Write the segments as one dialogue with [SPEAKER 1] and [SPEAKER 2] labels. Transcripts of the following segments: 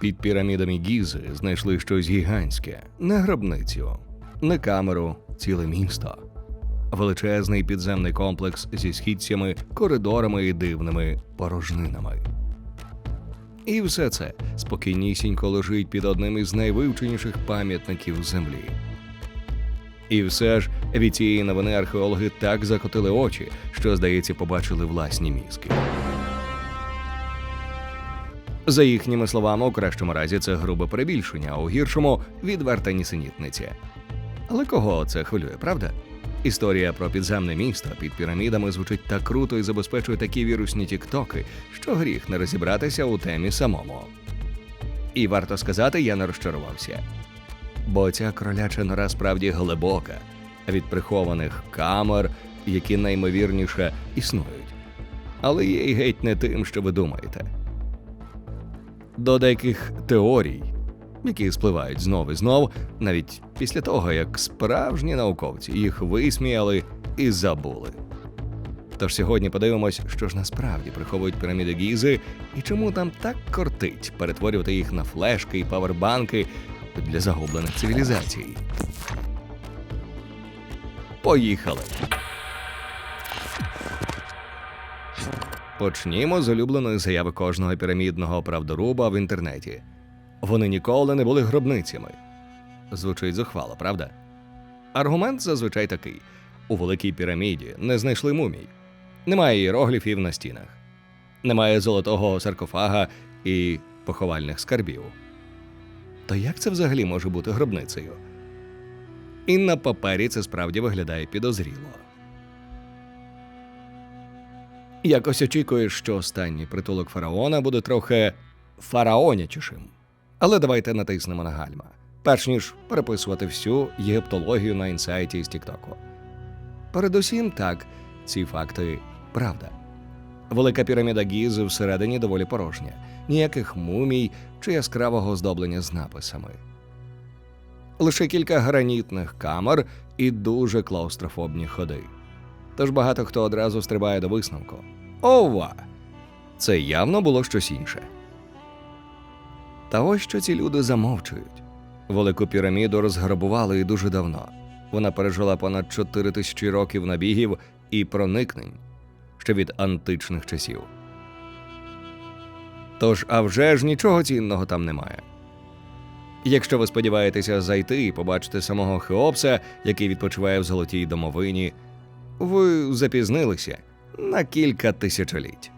[SPEAKER 1] Під пірамідами Гізи знайшли щось гігантське, не гробницю, не камеру, ціле місто. Величезний підземний комплекс зі східцями, коридорами і дивними порожнинами. І все це спокійнісінько лежить під одним із найвивченіших пам'ятників землі. І все ж від цієї новини археологи так закотили очі, що, здається, побачили власні мізки. За їхніми словами, у кращому разі це грубе перебільшення, а у гіршому відверта нісенітниця. Але кого це хвилює, правда? Історія про підземне місто під пірамідами звучить так круто і забезпечує такі вірусні тіктоки, що гріх не розібратися у темі самому. І варто сказати, я не розчарувався. Бо ця кроляча нора справді глибока від прихованих камер, які наймовірніше існують. Але є й геть не тим, що ви думаєте. До деяких теорій, які спливають знов і знов, навіть після того, як справжні науковці їх висміяли і забули. Тож сьогодні подивимось, що ж насправді приховують піраміди Гізи і чому там так кортить перетворювати їх на флешки і павербанки для загублених цивілізацій. Поїхали. Почнімо з улюбленої заяви кожного пірамідного правдоруба в інтернеті. Вони ніколи не були гробницями. Звучить зухвало, правда? Аргумент зазвичай такий: у великій піраміді не знайшли мумій, немає іерогліфів на стінах, немає золотого саркофага і поховальних скарбів. То як це взагалі може бути гробницею? І на папері це справді виглядає підозріло. Якось очікуєш, що останній притулок фараона буде трохи фараонячішим. Але давайте натиснемо на гальма, перш ніж переписувати всю єгиптологію на інсайті з Тіктоку. Передусім, так, ці факти правда. Велика піраміда Гізи всередині доволі порожня, ніяких мумій чи яскравого оздоблення з написами. Лише кілька гранітних камер і дуже клаустрофобні ходи. Тож багато хто одразу стрибає до висновку. Ова! Це явно було щось інше. Та ось що ці люди замовчують. Велику піраміду розграбували і дуже давно. Вона пережила понад 4 тисячі років набігів і проникнень ще від античних часів. Тож, а вже ж нічого цінного там немає. Якщо ви сподіваєтеся зайти і побачити самого Хеопса, який відпочиває в золотій домовині, ви запізнилися на кілька тисячоліть.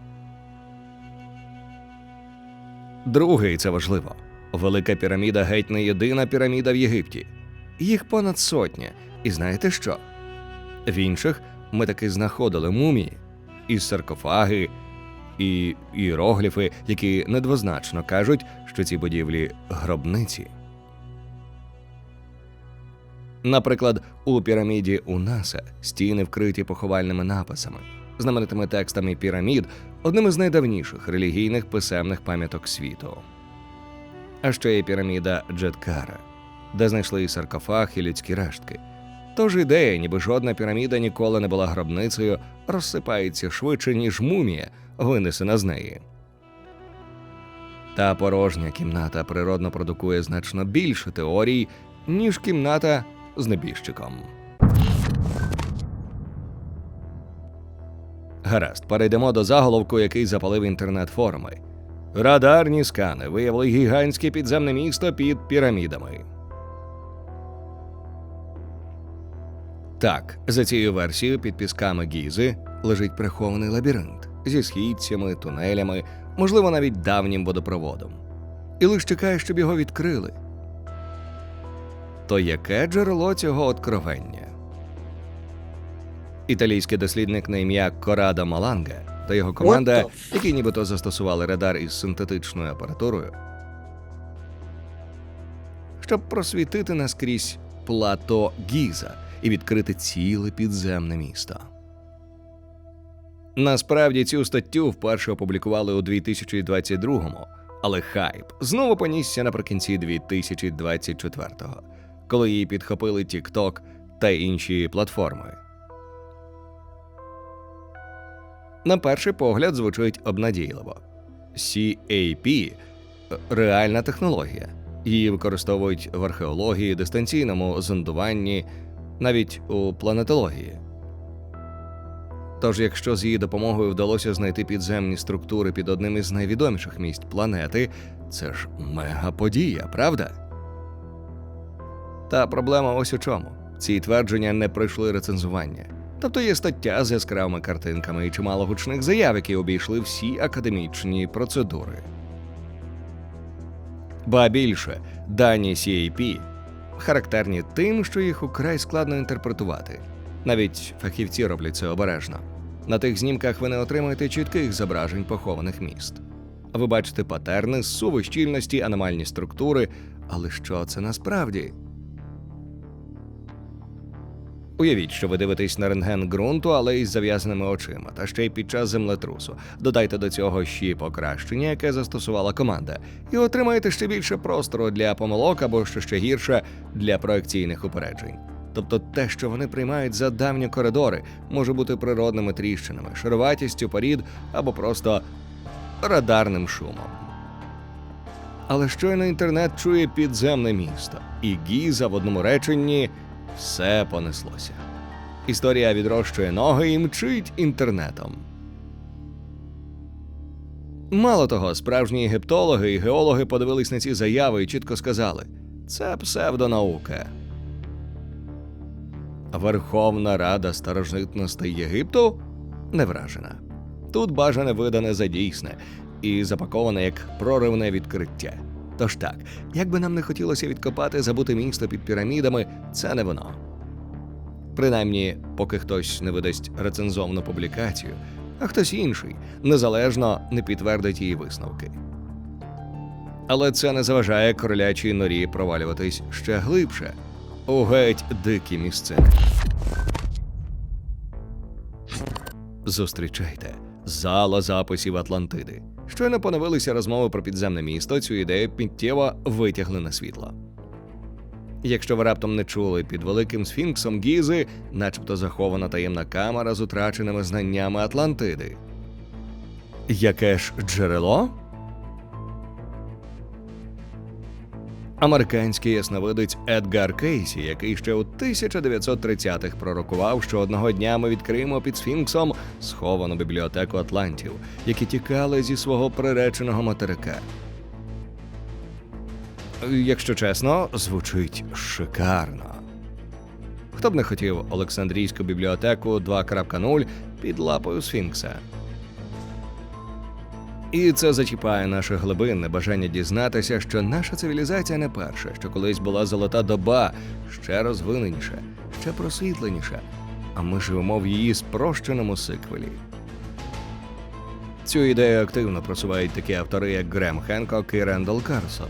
[SPEAKER 1] Друге, і це важливо. Велика піраміда геть не єдина піраміда в Єгипті. Їх понад сотня. І знаєте що? В інших ми таки знаходили мумії, і саркофаги, і іерогліфи, які недвозначно кажуть, що ці будівлі гробниці. Наприклад, у піраміді Унаса стіни вкриті поховальними написами, знаменитими текстами пірамід, одним із найдавніших релігійних писемних пам'яток світу. А ще є піраміда Джеткара, де знайшли і саркофаг, і людські рештки. Тож ідея, ніби жодна піраміда ніколи не була гробницею, розсипається швидше, ніж мумія, винесена з неї. Та порожня кімната природно продукує значно більше теорій, ніж кімната з небіжчиком. Гаразд, перейдемо до заголовку, який запалив інтернет-форуми. Радарні скани виявили гігантське підземне місто під пірамідами. Так, за цією версією, під пісками Гізи лежить прихований лабіринт зі східцями, тунелями, можливо, навіть давнім водопроводом. І лише чекає, щоб його відкрили. То яке джерело цього откровення? Італійський дослідник на ім'я Корадо Маланга та його команда, які нібито застосували радар із синтетичною апаратурою, щоб просвітити наскрізь плато Гіза і відкрити ціле підземне місто. Насправді цю статтю вперше опублікували у 2022-му, але хайп знову понісся наприкінці 2024-го, коли її підхопили TikTok та інші платформи. На перший погляд звучить обнадійливо. CAP е, реальна технологія. Її використовують в археології, дистанційному зондуванні, навіть у планетології. Тож, якщо з її допомогою вдалося знайти підземні структури під одним із найвідоміших місць планети, це ж мегаподія, правда? Та проблема ось у чому: ці твердження не пройшли рецензування. Тобто є стаття з яскравими картинками і чимало гучних заяв, які обійшли всі академічні процедури. Ба більше, дані CAP характерні тим, що їх украй складно інтерпретувати. Навіть фахівці роблять це обережно. На тих знімках ви не отримаєте чітких зображень похованих міст. Ви бачите патерни, суви щільності, аномальні структури, але що це насправді? Уявіть, що ви дивитесь на рентген ґрунту, але із зав'язаними очима, та ще й під час землетрусу. Додайте до цього ще покращення, яке застосувала команда, і отримаєте ще більше простору для помилок або що ще гірше для проекційних упереджень. Тобто те, що вони приймають за давні коридори, може бути природними тріщинами, шароватістю порід або просто радарним шумом. Але щойно інтернет чує підземне місто, і Гіза в одному реченні все понеслося. Історія відрощує ноги і мчить інтернетом. Мало того, справжні єгиптологи і геологи подивились на ці заяви і чітко сказали: це псевдонаука. Верховна Рада старожитностей Єгипту не вражена. Тут бажане видане за дійсне і запаковане як проривне відкриття. Тож так, як би нам не хотілося відкопати забуте місто під пірамідами, це не воно. Принаймні, поки хтось не видасть рецензовну публікацію, а хтось інший незалежно не підтвердить її висновки. Але це не заважає королячій норі провалюватись ще глибше у геть дикі місцини. Зустрічайте зала записів Атлантиди. Щойно поновилися розмови про підземне місто, цю ідею миттєво витягли на світло. Якщо ви раптом не чули, під великим сфінксом Гізи, начебто захована таємна камера з утраченими знаннями Атлантиди. Яке ж джерело? Американський ясновидець Едгар Кейсі, який ще у 1930-х пророкував, що одного дня ми відкриємо під Сфінксом сховану бібліотеку Атлантів, які тікали зі свого приреченого материка. Якщо чесно, звучить шикарно. Хто б не хотів Олександрійську бібліотеку 2.0 під лапою Сфінкса? І це зачіпає наше глибинне бажання дізнатися, що наша цивілізація не перша, що колись була золота доба, ще розвиненіша, ще просвітленіша, а ми живемо в її спрощеному сиквелі. Цю ідею активно просувають такі автори, як Грем Хенкок і Рендал Карсон.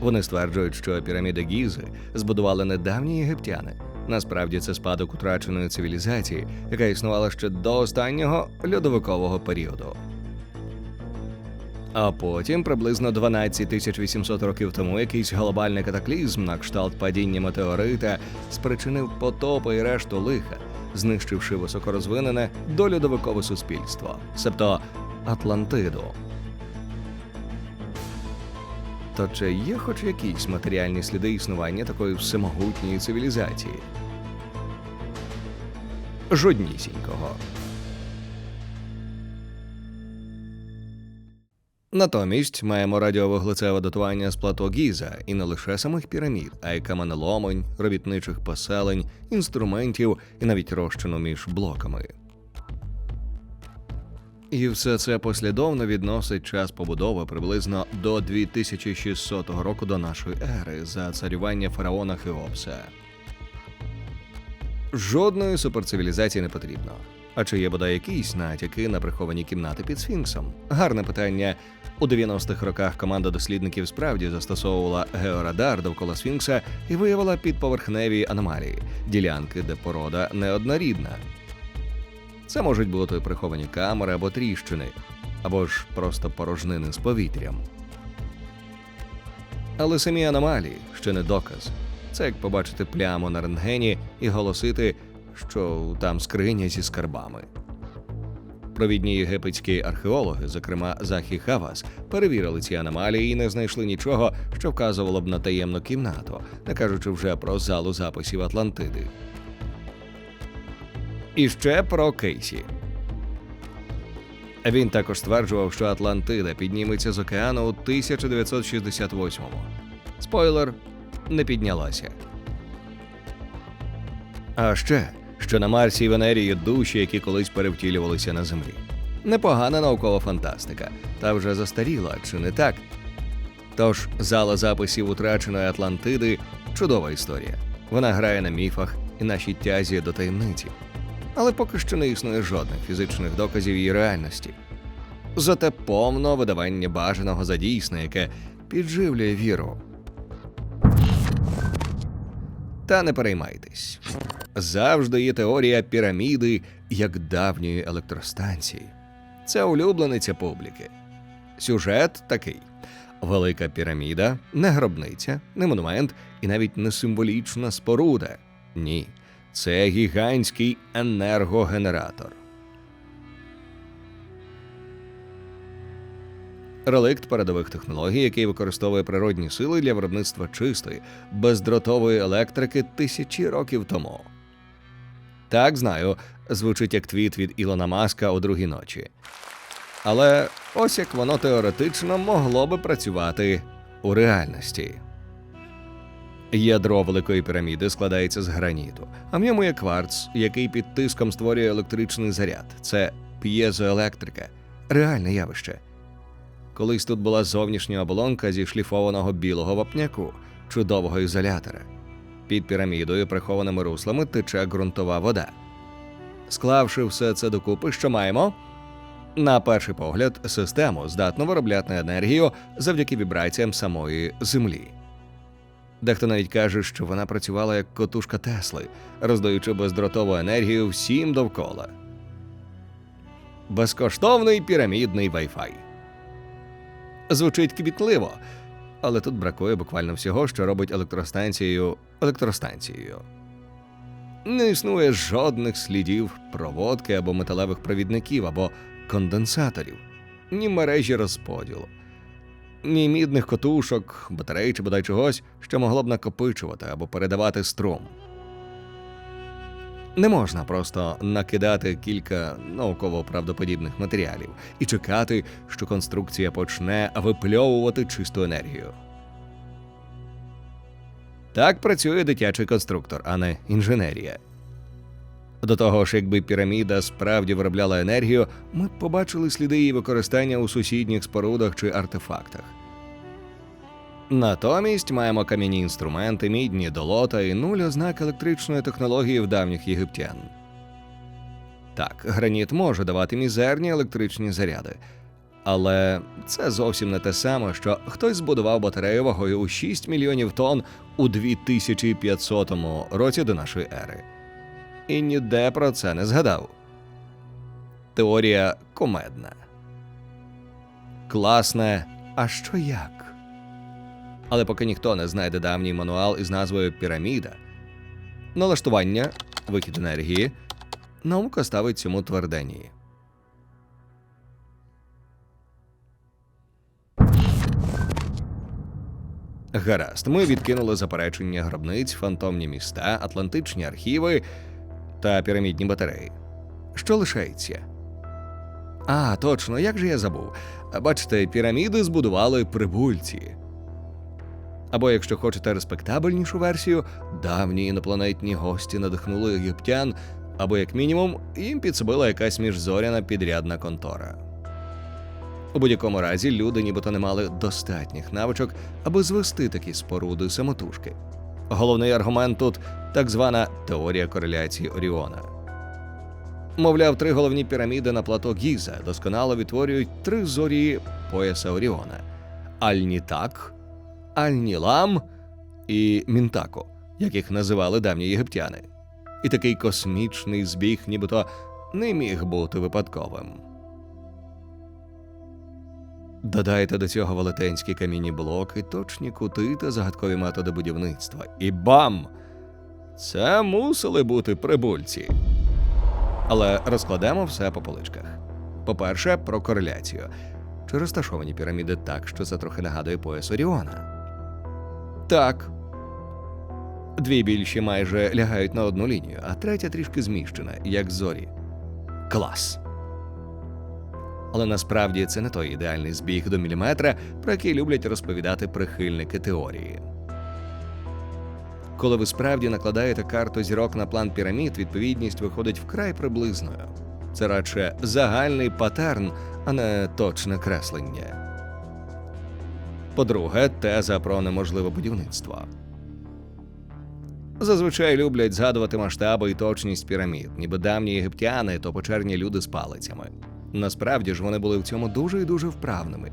[SPEAKER 1] Вони стверджують, що піраміди Гізи збудували недавні єгиптяни. Насправді це спадок утраченої цивілізації, яка існувала ще до останнього льодовикового періоду. А потім, приблизно 12 тисяч 800 років тому, якийсь глобальний катаклізм на кшталт падіння метеорита спричинив потопи і решту лиха, знищивши високорозвинене дольодовикове суспільство, себто Атлантиду. То чи є хоч якісь матеріальні сліди існування такої всемогутньої цивілізації? Жоднісінького. Натомість маємо радіовуглецеве датування з плато Гіза і не лише самих пірамід, а й каменоломень, робітничих поселень, інструментів і навіть розчину між блоками. І все це послідовно відносить час побудови приблизно до 2600 року до нашої ери за царювання фараона Хеопса. Жодної суперцивілізації не потрібно. А чи є бодай якісь натяки на приховані кімнати під Сфінксом? Гарне питання. У 90-х роках команда дослідників справді застосовувала георадар довкола Сфінкса і виявила підповерхневі аномалії, ділянки, де порода неоднорідна. Це можуть бути приховані камери або тріщини, або ж просто порожнини з повітрям. Але самі аномалії ще не доказ. Це як побачити пляму на рентгені і голосити, що там скриня зі скарбами. Провідні єгипетські археологи, зокрема Захі Хавас, перевірили ці аномалії і не знайшли нічого, що вказувало б на таємну кімнату, не кажучи вже про залу записів Атлантиди. І ще про Кейсі. Він також стверджував, що Атлантида підніметься з океану у 1968-му. Спойлер не піднялася. А ще, що на Марсі і Венері є душі, які колись перевтілювалися на Землі. Непогана наукова фантастика, та вже застаріла, чи не так? Тож зала записів утраченої Атлантиди чудова історія. Вона грає на міфах і нашій тязі до таємниці. Але поки що не існує жодних фізичних доказів її реальності. Зате повно видавання бажаного за дійсне, яке підживлює віру. Та не переймайтесь. Завжди є теорія піраміди як давньої електростанції. Це улюблениця публіки. Сюжет такий: велика піраміда, не гробниця, не монумент і навіть не символічна споруда. Ні, це гігантський енергогенератор. Реликт передових технологій, який використовує природні сили для виробництва чистої, бездротової електрики тисячі років тому. Так, знаю, звучить як твіт від Ілона Маска о другій ночі. Але ось як воно теоретично могло би працювати у реальності. Ядро великої піраміди складається з граніту, а в ньому є кварц, який під тиском створює електричний заряд. Це п'єзоелектрика, реальне явище. Колись тут була зовнішня оболонка зі шліфованого білого вапняку, чудового ізолятора. Під пірамідою, прихованими руслами, тече ґрунтова вода. Склавши все це докупи, що маємо? На перший погляд, систему здатну виробляти енергію завдяки вібраціям самої землі. Дехто навіть каже, що вона працювала як котушка Тесли, роздаючи бездротову енергію всім довкола. Безкоштовний пірамідний Wi-Fi. Звучить квітливо, але тут бракує буквально всього, що робить електростанцією електростанцією. Не існує жодних слідів проводки або металевих провідників або конденсаторів, ні мережі розподілу, ні мідних котушок, батарей чи бодай чогось, що могло б накопичувати або передавати струм. Не можна просто накидати кілька науково правдоподібних матеріалів і чекати, що конструкція почне випльовувати чисту енергію. Так працює дитячий конструктор, а не інженерія. До того ж, якби піраміда справді виробляла енергію, ми б побачили сліди її використання у сусідніх спорудах чи артефактах. Натомість маємо кам'яні інструменти, мідні долота і нуль ознак електричної технології в давніх єгиптян. Так, граніт може давати мізерні електричні заряди, але це зовсім не те саме, що хтось збудував батарею вагою у 6 мільйонів тонн у 2500 році до нашої ери. І ніде про це не згадав. Теорія комедна. Класне, а що як? Але поки ніхто не знайде давній мануал із назвою Піраміда, налаштування, вихід енергії, наука ставить цьому тверденії. Гаразд, ми відкинули заперечення гробниць, фантомні міста, атлантичні архіви та пірамідні батареї. Що лишається? А, точно, як же я забув. Бачите, піраміди збудували прибульці. Або, якщо хочете респектабельнішу версію, давні інопланетні гості надихнули єгиптян, або, як мінімум, їм підсобила якась міжзоряна підрядна контора. У будь-якому разі люди нібито не мали достатніх навичок, аби звести такі споруди самотужки. Головний аргумент тут так звана теорія кореляції Оріона. Мовляв, три головні піраміди на плато Гіза досконало відтворюють три зорі пояса Оріона: Аль-Нітак, Аль-Нілам і Мінтако, як їх називали давні єгиптяни. І такий космічний збіг, нібито не міг бути випадковим. Додайте до цього велетенські камінні блоки, точні кути та загадкові методи будівництва. І бам! Це мусили бути прибульці. Але розкладемо все по поличках. По-перше, про кореляцію. Чи розташовані піраміди так, що це трохи нагадує пояс Оріона? Так. Дві більші майже лягають на одну лінію, а третя трішки зміщена, як зорі. Клас. Але насправді це не той ідеальний збіг до міліметра, про який люблять розповідати прихильники теорії. Коли ви справді накладаєте карту зірок на план пірамід, відповідність виходить вкрай приблизною. Це радше загальний патерн, а не точне креслення. По-друге, теза про неможливе будівництво. Зазвичай люблять згадувати масштаби і точність пірамід, ніби давні єгиптяни то почерні люди з палицями. Насправді ж вони були в цьому дуже і дуже вправними.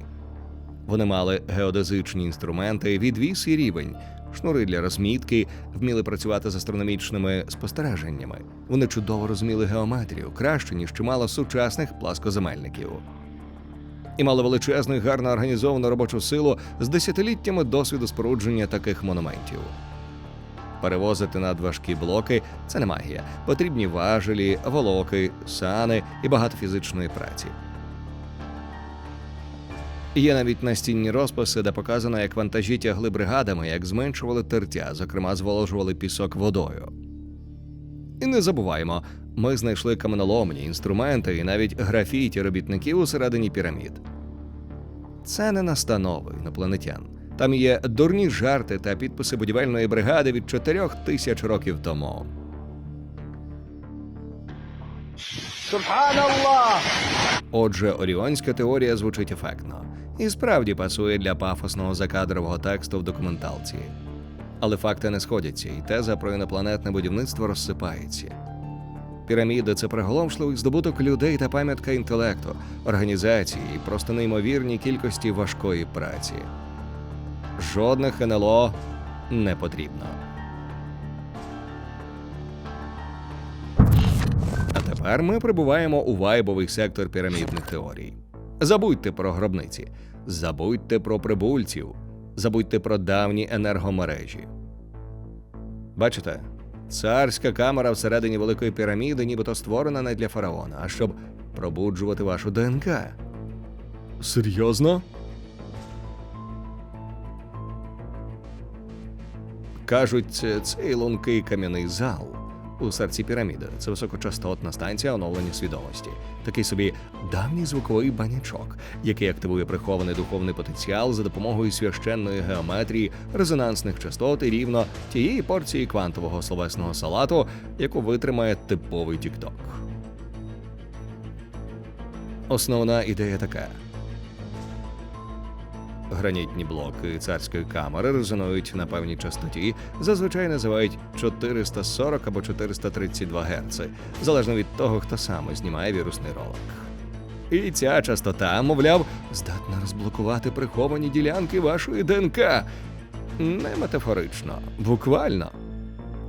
[SPEAKER 1] Вони мали геодезичні інструменти, відвіс і рівень, шнури для розмітки, вміли працювати з астрономічними спостереженнями. Вони чудово розуміли геометрію, краще, ніж чимало сучасних пласкоземельників. І мали величезну і гарно організовану робочу силу з десятиліттями досвіду спорудження таких монументів. Перевозити надважкі блоки це не магія. Потрібні важелі, волоки, сани і багато фізичної праці. Є навіть настінні розписи, де показано, як вантажі тягли бригадами, як зменшували тертя, зокрема, зволожували пісок водою. І не забуваємо, ми знайшли каменоломні, інструменти і навіть графіті робітників усередині пірамід. Це не настанови інопланетян. Там є дурні жарти та підписи будівельної бригади від чотирьох тисяч років тому.
[SPEAKER 2] Субханаллах!
[SPEAKER 1] Отже, оріонська теорія звучить ефектно і справді пасує для пафосного закадрового тексту в документалці. Але факти не сходяться, і теза про інопланетне будівництво розсипається. Піраміди це приголомшливий здобуток людей та пам'ятка інтелекту, організації і просто неймовірній кількості важкої праці. Жодних НЛО не потрібно. А тепер ми прибуваємо у вайбовий сектор пірамідних теорій. Забудьте про гробниці, забудьте про прибульців, забудьте про давні енергомережі. Бачите, царська камера всередині великої піраміди, нібито створена не для фараона, а щоб пробуджувати вашу ДНК. Серйозно? Кажуть, це- цей лункий кам'яний зал у серці піраміди. Це високочастотна станція оновлення свідомості. Такий собі давній звуковий банячок, який активує прихований духовний потенціал за допомогою священної геометрії, резонансних частот і рівно тієї порції квантового словесного салату, яку витримає типовий тікток. Основна ідея така. Гранітні блоки царської камери резонують на певній частоті, зазвичай називають 440 або 432 Гц, залежно від того, хто саме знімає вірусний ролик. І ця частота, мовляв, здатна розблокувати приховані ділянки вашої ДНК. Не метафорично, буквально.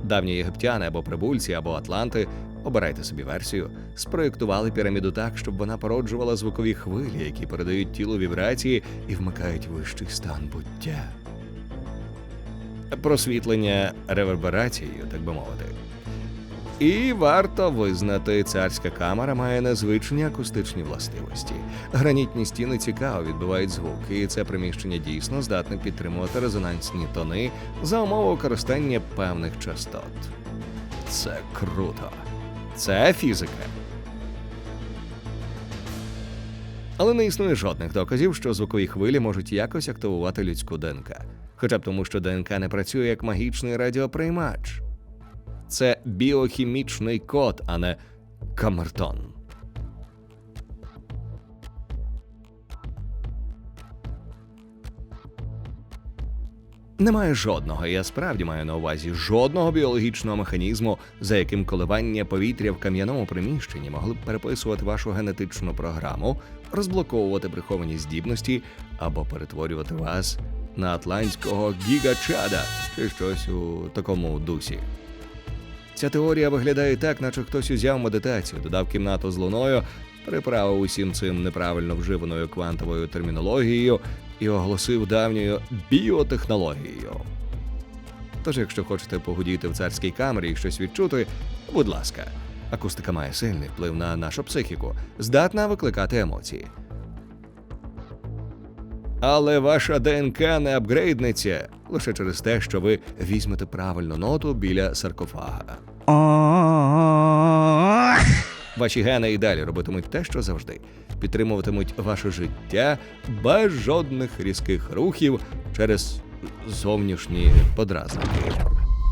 [SPEAKER 1] Давні єгиптяни або прибульці, або атланти, обирайте собі версію, спроєктували піраміду так, щоб вона породжувала звукові хвилі, які передають тілу вібрації і вмикають вищий стан буття. Просвітлення реверберацією, так би мовити. І варто визнати, царська камера має незвичні акустичні властивості. Гранітні стіни цікаво відбивають звук, і це приміщення дійсно здатне підтримувати резонансні тони за умови використання певних частот. Це круто. Це фізика. Але не існує жодних доказів, що звукові хвилі можуть якось активувати людську ДНК. Хоча б тому, що ДНК не працює як магічний радіоприймач. Це біохімічний код, а не камертон. Немає жодного, я справді маю на увазі жодного біологічного механізму, за яким коливання повітря в кам'яному приміщенні могли б переписувати вашу генетичну програму, розблоковувати приховані здібності або перетворювати вас на атлантського гігачада чи щось у такому дусі. Ця теорія виглядає так, наче хтось узяв медитацію, додав кімнату з луною, приправив усім цим неправильно вживаною квантовою термінологією і оголосив давньою біотехнологією. Тож, якщо хочете погудіти в царській камері і щось відчути, будь ласка, Акустика має сильний вплив на нашу психіку, здатна викликати емоції. Але ваша ДНК не апгрейднеться лише через те, що ви візьмете правильну ноту біля саркофага. Ваші гени і далі робитимуть те, що завжди підтримуватимуть ваше життя без жодних різких рухів через зовнішні подразники.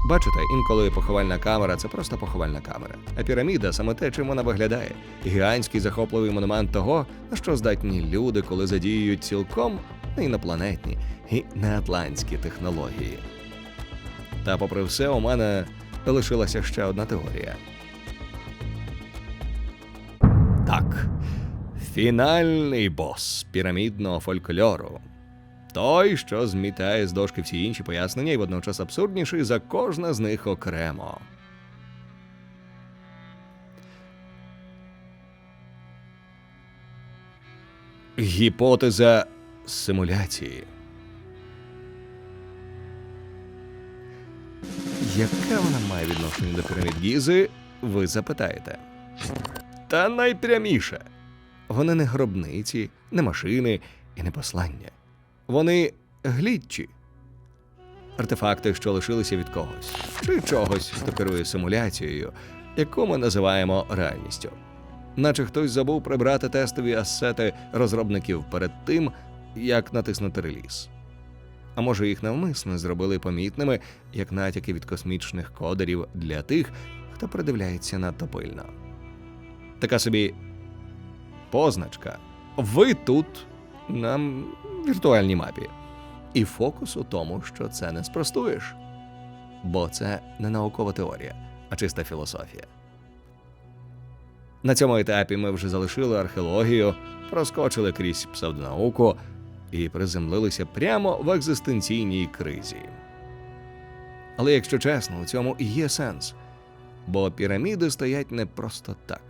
[SPEAKER 1] Бачите, інколи поховальна камера це просто поховальна камера. А піраміда саме те, чим вона виглядає. Гігантський захопливий монумент того, на що здатні люди, коли задіюють цілком інопланетні і неатлантські технології. Та попри все, у мене лишилася ще одна теорія. Так, фінальний бос пірамідного фольклору. Той, що змітає з дошки всі інші пояснення і водночас абсурдніший за кожне з них окремо. Гіпотеза симуляції. Яке вона має відношення до пірамід Гізи, ви запитаєте. Та найпряміше. Вони не гробниці, не машини і не послання. Вони глідчі. Артефакти, що лишилися від когось, чи чогось, хто керує симуляцією, яку ми називаємо реальністю. Наче хтось забув прибрати тестові асети розробників перед тим, як натиснути реліз. А може, їх навмисно зробили помітними як натяки від космічних кодерів для тих, хто придивляється надто пильно. Така собі позначка. Ви тут на віртуальній мапі. І фокус у тому, що це не спростуєш. Бо це не наукова теорія, а чиста філософія. На цьому етапі ми вже залишили археологію, проскочили крізь псевдонауку і приземлилися прямо в екзистенційній кризі. Але якщо чесно, у цьому і є сенс, бо піраміди стоять не просто так.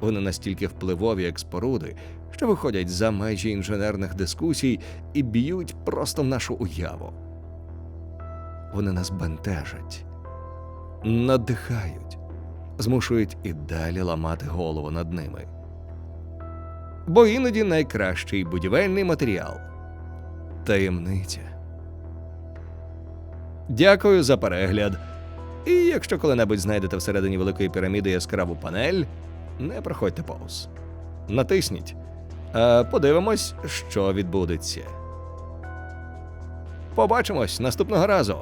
[SPEAKER 1] Вони настільки впливові, як споруди, що виходять за межі інженерних дискусій і б'ють просто в нашу уяву. Вони нас бентежать, надихають, змушують і далі ламати голову над ними. Бо іноді найкращий будівельний матеріал таємниця. Дякую за перегляд. І якщо коли-небудь знайдете всередині великої піраміди яскраву панель, не проходьте повз. Натисніть. Подивимось, що відбудеться. Побачимось наступного разу.